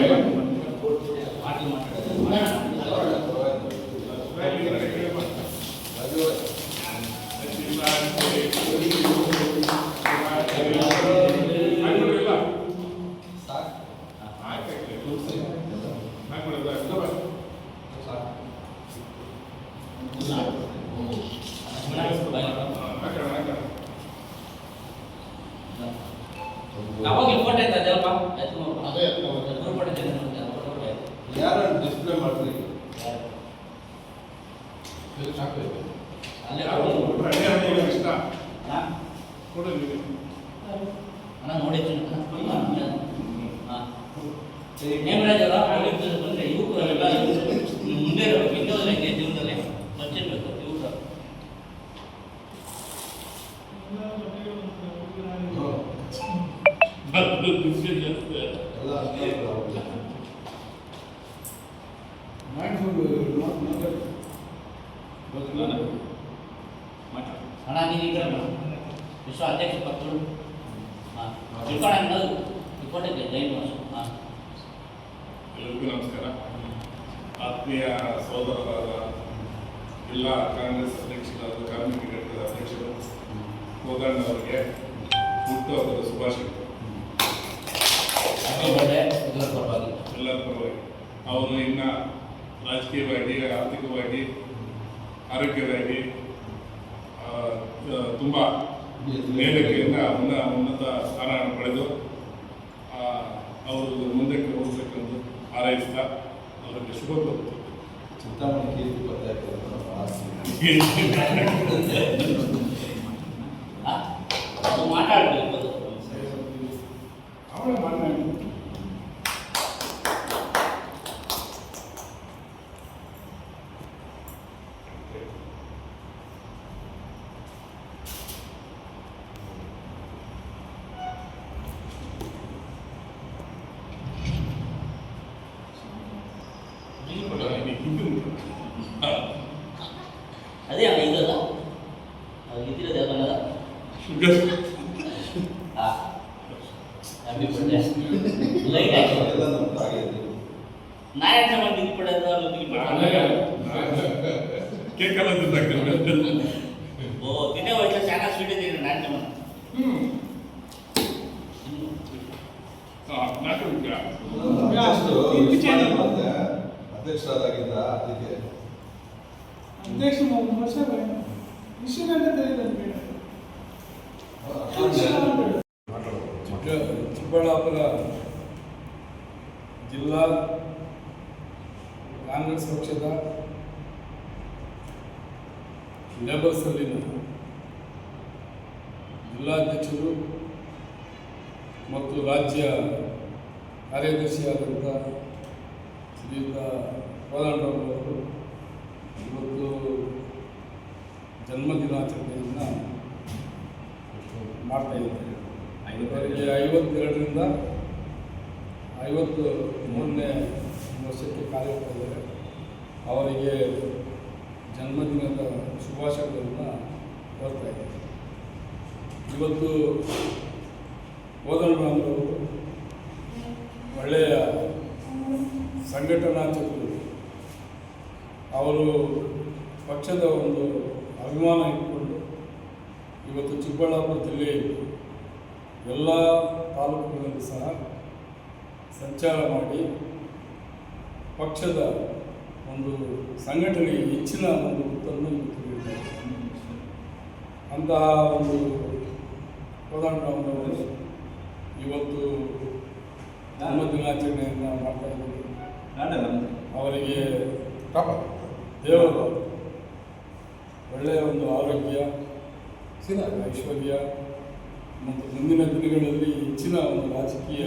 Thank you. ಅಲ್ಲೇ ಅಣ್ಣ ನೋಡಿದ್ದೀನಿ ನೇಮರಾಜ್ ಅವರ ಆಗಿದ್ದು ಬಂದರೆ ಯುವಕರೆಲ್ಲ ಮುಂದೆ ಇರಬೇಕು ಹಿಂದೆ ಹೋದ್ರೆ ಹೆಂಗೆ ಜೀವನದಲ್ಲಿ ಬಚ್ಚಿರ್ಬೇಕು ಯುವಕರು ಎಲ್ಲ ನಾಟ್. ಅಣ್ಣ ನೀನು. ವಿಶ್ವ ಅಧ್ಯಕ್ಷ ಪಕ್ಕಗಳು ಹಾಂ. ತಿಳ್ಕೊಳ್ಳೋಣ ಫೋಟೋಗೆ ಜೈನ್ ವರ್ಷ ಹಾಂ. ಎಲ್ಲರಿಗೂ ನಮಸ್ಕಾರ. ಆತ್ಮೀಯ ಸಹೋದರರಾದ ಎಲ್ಲ ಕಾಂಗ್ರೆಸ್ ಅಧ್ಯಕ್ಷರಾದ ಕಾರ್ಮಿಕ ಘಟಕದ ಅಧ್ಯಕ್ಷರು ಕೋದಣ್ಣ ಅವರಿಗೆ ಹುಟ್ಟುಹಬ್ಬದ ಶುಭಾಶಯಗಳು. ಎಲ್ಲರ ಪರವಾಗಿ ಅವರು ಇನ್ನ ರಾಜಕೀಯವಾಗಿ ಆರ್ಥಿಕವಾಗಿ ಆರೋಗ್ಯವಾಗಿ ತುಂಬ ಮೇಲಕ್ಕಿಂತ ಉನ್ನ ಉನ್ನತ ಸ್ಥಾನವನ್ನು ಪಡೆದು ಅವರು ಮುಂದಕ್ಕೆ ಹೋಗ್ಬೇಕೆಂದು ಹಾರೈಸ್ತಾ ಅವರಿಗೆ ಶುಭ ಕೋರುತ್ತೇನೆ. ಚಿಂತಾಮಣಿ ಅದೇ ಅಣ್ಣ ಇದಲ್ಲ ಅದು ಇದ್ದಿರೋದು ಯಾಕಂದ್ರೆ ಹಾಂ ಹ್ಯಾಪಿ ಬರ್ಡೇ ಲೈಟ್ ಆಯ್ತು ಎಲ್ಲ ನಮ್ಮ ತಾಯಿ ಇದೆ. ನಾಯಕ ಮಂದಿ ಪಡೆದ ಕೇಕಲ್ಲ ತಿಂದಾಕ್ತಾರೆ ಓ ತಿನ್ನೇ ಹೋಯ್ತು ಚೆನ್ನಾಗಿ ಸ್ವೀಟ್ ಇದ್ದೀನಿ ನಾಯಕ ಮಂದಿ ನಾಲ್ಕು ಅಧ್ಯಕ್ಷರಾದಾಗಿಂದ ಅದಕ್ಕೆ ಅಧ್ಯಕ್ಷ ವರ್ಷ ವಿಷಯ ಅಂತ ತಿಳಿದ ಚಿಕ್ಕಬಳ್ಳಾಪುರ ಜಿಲ್ಲಾ ಕಾಂಗ್ರೆಸ್ ಪಕ್ಷದ ಲೇಬರ್ ಸೆಲ್ಲಿನ ಜಿಲ್ಲಾಧ್ಯಕ್ಷರು ಮತ್ತು ರಾಜ್ಯ ಕಾರ್ಯದರ್ಶಿಯಾದಂಥ ಶ್ರೀಯುತ ಕೋದಂಡರವರು ಇವತ್ತು ಜನ್ಮದಿನಾಚರಣೆಯನ್ನು ಮಾಡ್ತಾ ಇದ್ದಾರೆ. ಇವರಿಗೆ ಐವತ್ತೆರಡರಿಂದ ಐವತ್ತು ಮೂರನೇ ವರ್ಷಕ್ಕೆ ಕಾರ್ಯಕ್ರಮ ಅವರಿಗೆ ಜನ್ಮದಿನದ ಶುಭಾಶಯಗಳನ್ನು ಕೋರ್ತಾ ಇದ್ದಾರೆ. ಇವತ್ತು ಕೋದಂಡರಾಮರವರು ಒಳ್ಳೆಯ ಸಂಘಟನಾ ಚತುರು ಅವರು ಪಕ್ಷದ ಒಂದು ಅಭಿಮಾನ ಇಟ್ಕೊಂಡು ಇವತ್ತು ಚಿಕ್ಕಬಳ್ಳಾಪುರ ಜಿಲ್ಲೆಯಲ್ಲಿ ಎಲ್ಲ ತಾಲೂಕುಗಳಲ್ಲಿ ಸಹ ಸಂಚಾರ ಮಾಡಿ ಪಕ್ಷದ ಒಂದು ಸಂಘಟನೆಗೆ ಹೆಚ್ಚಿನ ಒಂದು ಗುರುತನ್ನು ಅಂತಹ ಒಂದು ಕೋದಂಡರಾಮರವರು ಇವತ್ತು ಜನ್ಮ ದಿನಾಚರಣೆಯನ್ನು ಮಾಡ್ತಾ ಇದ್ದಾರೆ ಅವರಿಗೆ ದೇವರು ಒಳ್ಳೆಯ ಒಂದು ಆರೋಗ್ಯ ಐಶ್ವರ್ಯ ಮತ್ತು ಮುಂದಿನ ದಿನಗಳಲ್ಲಿ ಹೆಚ್ಚಿನ ಒಂದು ರಾಜಕೀಯ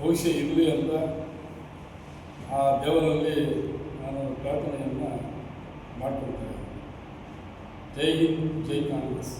ಭವಿಷ್ಯ ಇರಲಿ ಅಂತ ಆ ದೇವರಲ್ಲಿ ನಾನು ಪ್ರಾರ್ಥನೆಯನ್ನು ಮಾಡಿಕೊಳ್ತೇನೆ ಜೈ ಹಿಂದ್, ಜೈ ಕಾಂಗ್ರೆಸ್.